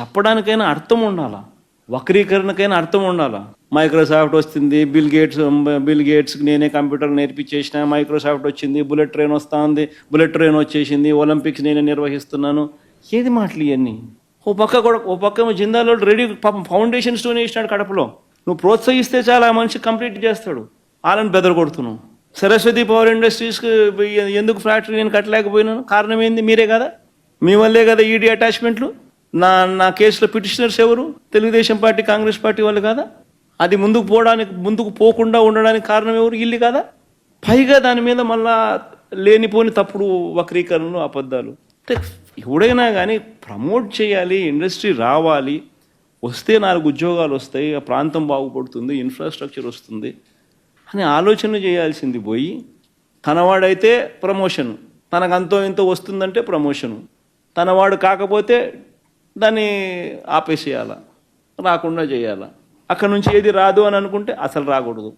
చెప్పడానికైనా అర్థం ఉండాలా? వక్రీకరణకైనా అర్థం ఉండాలా? మైక్రోసాఫ్ట్ వస్తుంది బిల్ గేట్స్ బిల్ గేట్స్కి నేనే కంప్యూటర్ నేర్పించేసిన మైక్రోసాఫ్ట్ వచ్చింది బుల్లెట్ ట్రైన్ వస్తూ ఉంది బుల్లెట్ ట్రైన్ వచ్చేసింది ఒలింపిక్స్ నేనే నిర్వహిస్తున్నాను. ఏది మాటలు ఇవన్నీ ఓ పక్క కూడా ఓ పక్క జిందాలో రెడీ పాపం ఫౌండేషన్ స్టోన్ వేసినాడు కడపలో. నువ్వు ప్రోత్సహిస్తే చాలా ఆ మనిషి కంప్లీట్ చేస్తాడు. వాళ్ళని బెదరగొడుతున్నావు. సరస్వతి పవర్ ఇండస్ట్రీస్కి ఎందుకు ఫ్యాక్టరీ నేను కట్టలేకపోయినాను? కారణం ఏంది? మీరే కదా? మీ వల్లే కదా ఈడీ అటాచ్మెంట్లు? నా నా కేసులో పిటిషనర్స్ ఎవరు? తెలుగుదేశం పార్టీ కాంగ్రెస్ పార్టీ వాళ్ళు కదా? అది ముందుకు పోవడానికి ముందుకు పోకుండా ఉండడానికి కారణం ఎవరు? ఇల్లు కాదా? పైగా దాని మీద మళ్ళా లేనిపోని తప్పుడు వక్రీకరణలు అబద్ధాలు. ఎవడైనా కానీ ప్రమోట్ చేయాలి ఇండస్ట్రీ రావాలి వస్తే నాలుగు ఉద్యోగాలు వస్తాయి ఆ ప్రాంతం బాగుపడుతుంది ఇన్ఫ్రాస్ట్రక్చర్ వస్తుంది అని ఆలోచన చేయాల్సింది పోయి తనవాడైతే ప్రమోషన్. తనకు అంతో ఇంతో వస్తుందంటే ప్రమోషను. తనవాడు కాకపోతే దాన్ని ఆపేసేయాల? రాకుండా చేయాల? అక్కడ నుంచి ఏది రాదు అని అనుకుంటే అసలు రాకూడదు.